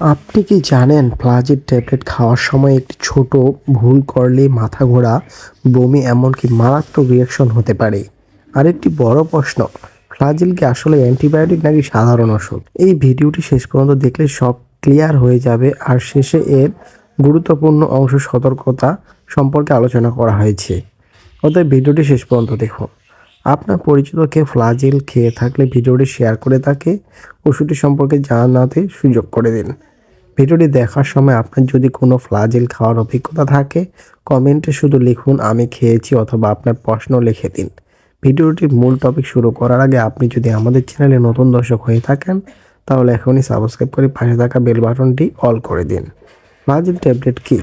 আপনি কি জানেন ফ্লাজির ট্যাবলেট খাওয়ার সময় একটি ছোট ভুল করলে মাথা ঘোরা বমি এমনকি মারাত্মক রিয়াকশন হতে পারে? আরেকটি বড় প্রশ্ন, ফ্লাজিল কি আসলে অ্যান্টিবায়োটিক নাকি সাধারণ ওষুধ? এই ভিডিওটি শেষ পর্যন্ত দেখলে সব ক্লিয়ার হয়ে যাবে আর শেষে এর গুরুত্বপূর্ণ অংশ সতর্কতা সম্পর্কে আলোচনা করা হয়েছে। অতএব ভিডিওটি শেষ পর্যন্ত দেখুন। আপনার পরিচিত কেউ ফ্লাজিল খেয়ে থাকলে ভিডিওটি শেয়ার করে তাকে ওষুধটি সম্পর্কে জানাতে সুযোগ করে দিন। ভিডিওটি দেখার সময় আপনার যদি কোনো ফ্লাজিল খাওয়ার অভিজ্ঞতা থাকে, কমেন্টে শুধু লিখুন, আমি খেয়েছি অথবা আপনার প্রশ্ন লিখে দিন। ভিডিওটির মূল টপিক শুরু করার আগে আপনি যদি আমাদের চ্যানেলে নতুন দর্শক হয়ে থাকেন, তাহলে এখনই সাবস্ক্রাইব করে পাশে থাকা বেল বাটনটি অল করে দিন। ফ্লাজিল ট্যাবলেট কী?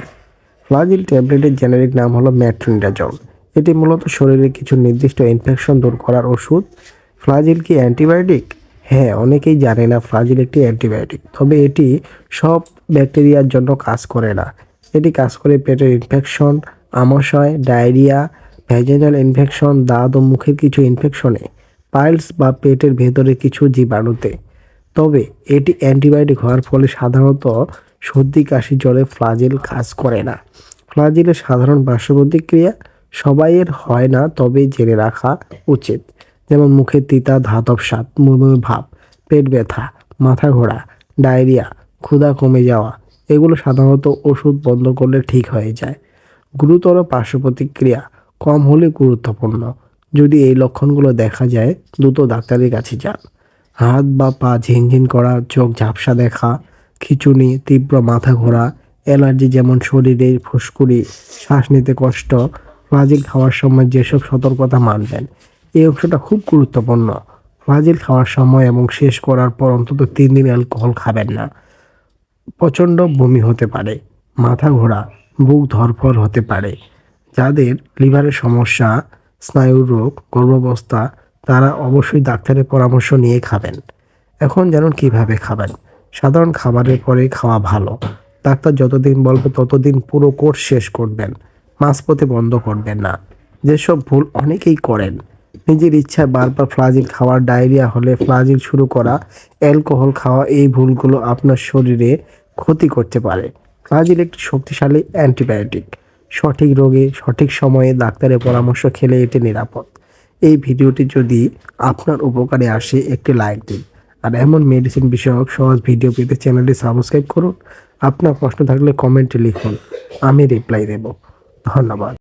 ফ্লাজিল ট্যাবলেটের জেনারিক নাম হলো ম্যাট্রিনডাজল। এটি মূলত শরীরে কিছু নির্দিষ্ট ইনফেকশন দূর করার ওষুধ, ফ্লাজিল কি অ্যান্টিবায়োটিক? হ্যাঁ অনেকেই জানে না ফ্লাজিল একটি অ্যান্টিবায়োটিক, তবে এটি সব ব্যাকটেরিয়ার জন্য কাজ করে না। এটি কাজ করে পেটের ইনফেকশন আমাশয়, ডায়রিয়া ভ্যাজিনাল ইনফেকশন দাঁত ও মুখের কিছু ইনফেকশনে পাইলস বা পেটের ভেতরে কিছু জীবাণুতে। তবে এটি অ্যান্টিবায়োটিক হওয়ার ফলে সাধারণত সর্দি, কাশি, জ্বরে ফ্লাজিল কাজ করে না। ফ্লাজিলের সাধারণ পার্শ্ব প্রতিক্রিয়া সবাইয়ের হয় না, তবে জেনে রাখা উচিত। যেমন মুখে তিতা, ধাতব স্বাদ মুরমুরে ভাব, পেট ব্যথা, মাথা ঘোরা, ডায়রিয়া, ক্ষুধা কমে যাওয়া, এগুলো সাধারণত ওষুধ বন্ধ করলে ঠিক হয়ে যায়। গুরুতর পার্শ্ব প্রতিক্রিয়া কম হলে গুরুত্বপূর্ণ। যদি এই লক্ষণগুলো দেখা যায়, দ্রুত ডাক্তারের কাছে যান। হাত বা পা ঝিনঝিন করা, চোখ ঝাপসা দেখা, খিচুনি, তীব্র মাথা ঘোরা, অ্যালার্জি যেমন শরীরে ফুসকুড়ি, শ্বাস নিতে কষ্ট ফ্লাজিল খাওয়ার সময় যেসব সতর্কতা মানবেন, এই অংশটা খুব গুরুত্বপূর্ণ। ফ্লাজিল খাওয়ার সময় এবং শেষ করার পর অন্তত তিন দিন অ্যালকোহল খাবেন না। প্রচণ্ড বমি হতে পারে, মাথা ঘোরা, বুক ধরফর হতে পারে। যাদের লিভারের সমস্যা স্নায়ুর রোগ, গর্ভাবস্থা, তারা অবশ্যই ডাক্তারের পরামর্শ নিয়ে খাবেন। এখন জানুন কীভাবে খাবেন। সাধারণ খাবারের পরে খাওয়া ভালো। ডাক্তার যতদিন বলবে ততদিন পুরো কোর্স শেষ করবেন। মাঝপথে বন্ধ করবেন না। যেসব ভুল অনেকেই করেন। নিজের ইচ্ছায় বারবার ফ্লাজিল খাওয়ার ডায়রিয়া হলে ফ্লাজিল শুরু করা, অ্যালকোহল খাওয়া এই ভুলগুলো আপনার শরীরে ক্ষতি করতে পারে। ফ্লাজিল একটি শক্তিশালী অ্যান্টিবায়োটিক। সঠিক রোগে, সঠিক সময়ে ডাক্তারের পরামর্শ খেলে এটি নিরাপদ। এই ভিডিওটি যদি আপনার উপকারে আসে, একটি লাইক দিন। আর এমন মেডিসিন বিষয়ক সহজ ভিডিও পেতে চ্যানেলটি সাবস্ক্রাইব করুন। আপনার প্রশ্ন থাকলে কমেন্টে লিখুন। আমি রিপ্লাই দেব। ধন্যবাদ